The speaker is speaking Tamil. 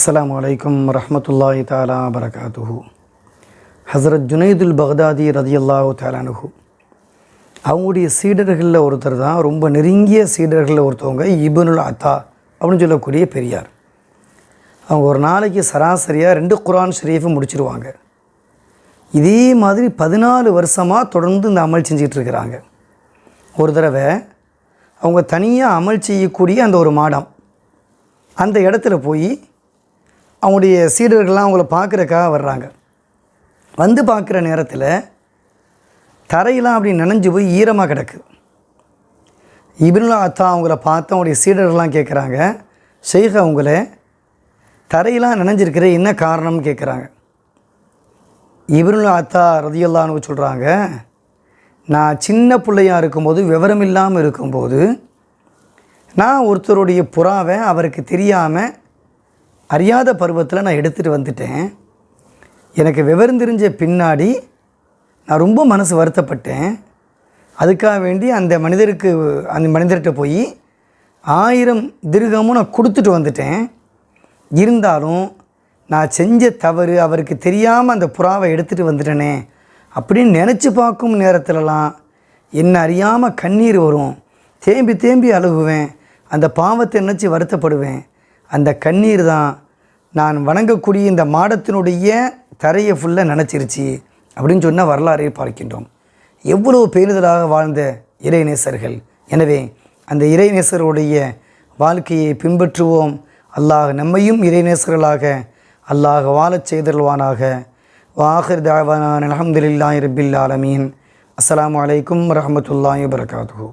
அஸ்ஸலாமு அலைக்கும் ரஹமத்துல்லாஹி தாலா பரகாத்துஹு ஹசரத் ஜுனைதுல் பக்தாதி ரதியல்லாஹு தாலானுஹு அவங்களுடைய சீடர்களில் ஒருத்தர் தான் ரொம்ப நெருங்கிய சீடர்களில் ஒருத்தவங்க இபனுல் அத்தா அப்படின்னு சொல்லக்கூடிய பெரியார். அவங்க ஒரு நாளைக்கு சராசரியாக ரெண்டு குரான் ஷரீஃபை முடிச்சிருவாங்க. இதே மாதிரி பதினாலு வருஷமாக தொடர்ந்து இந்த அமல் செஞ்சிகிட்டு இருக்கிறாங்க. ஒரு தடவை அவங்க தனியாக அமல் செய்யக்கூடிய அந்த ஒரு மாடம். அந்த இடத்துல போய் அவங்களுடைய சீடர்கள்லாம் அவங்கள பார்க்குறக்காக வர்றாங்க. வந்து பார்க்குற நேரத்தில் தரையெல்லாம் அப்படி நனைஞ்சு போய் ஈரமாக கிடக்கு. இபினுல்லா அத்தா அவங்கள பார்த்து அவங்களுடைய சீடர்கள்லாம் கேட்குறாங்க ஷெய்க் அவங்கள தரையெல்லாம் நினைஞ்சிருக்கிற என்ன காரணம்னு கேட்குறாங்க இபினுல்லா அத்தா ரதியுல்லான்னு சொல்கிறாங்க நான் சின்ன பிள்ளையாக இருக்கும்போது விவரம் இல்லாமல் இருக்கும்போது நான் ஒருத்தருடைய புறாவை அவருக்கு தெரியாமல் அறியாத பருவத்தில் நான் எடுத்துகிட்டு வந்துட்டேன். எனக்கு விவரம் தெரிஞ்ச பின்னாடி நான் ரொம்ப மனசு வருத்தப்பட்டேன். அதுக்காக வேண்டி அந்த மனிதருக்கு அந்த மனிதர்கிட்ட போய் ஆயிரம் திருகமும் நான் கொடுத்துட்டு வந்துட்டேன். இருந்தாலும் நான் செஞ்ச தவறு அவருக்கு தெரியாமல் அந்த புறாவை எடுத்துகிட்டு வந்துட்டேனே அப்படின்னு நினச்சி பார்க்கும் நேரத்திலலாம் என்ன அறியாமல் கண்ணீர் வரும். தேம்பி தேம்பி அழுகுவேன். அந்த பாவத்தை நினச்சி வருத்தப்படுவேன். அந்த கண்ணீர் தான் நான் வணங்கக்கூடிய இந்த மாடத்தினுடைய தரையை ஃபுல்லாக நினச்சிருச்சு அப்படின்னு சொன்ன வரலாறை பார்க்கின்றோம். எவ்வளோ பேருதலாக வாழ்ந்த இறைநேசர்கள். எனவே அந்த இறைநேசருடைய வாழ்க்கையை பின்பற்றுவோம். அல்லாஹ் நம்மையும் இறைநேசர்களாக அல்லாஹ் வாழச் செய்தல்வானாக வாஹிர் தாவான அலமதுல்லாஹ் ரபில் ஆலமீன். அஸ்லாம் அலைக்கும் வரமத்துல்லாஹ் வரகாத்து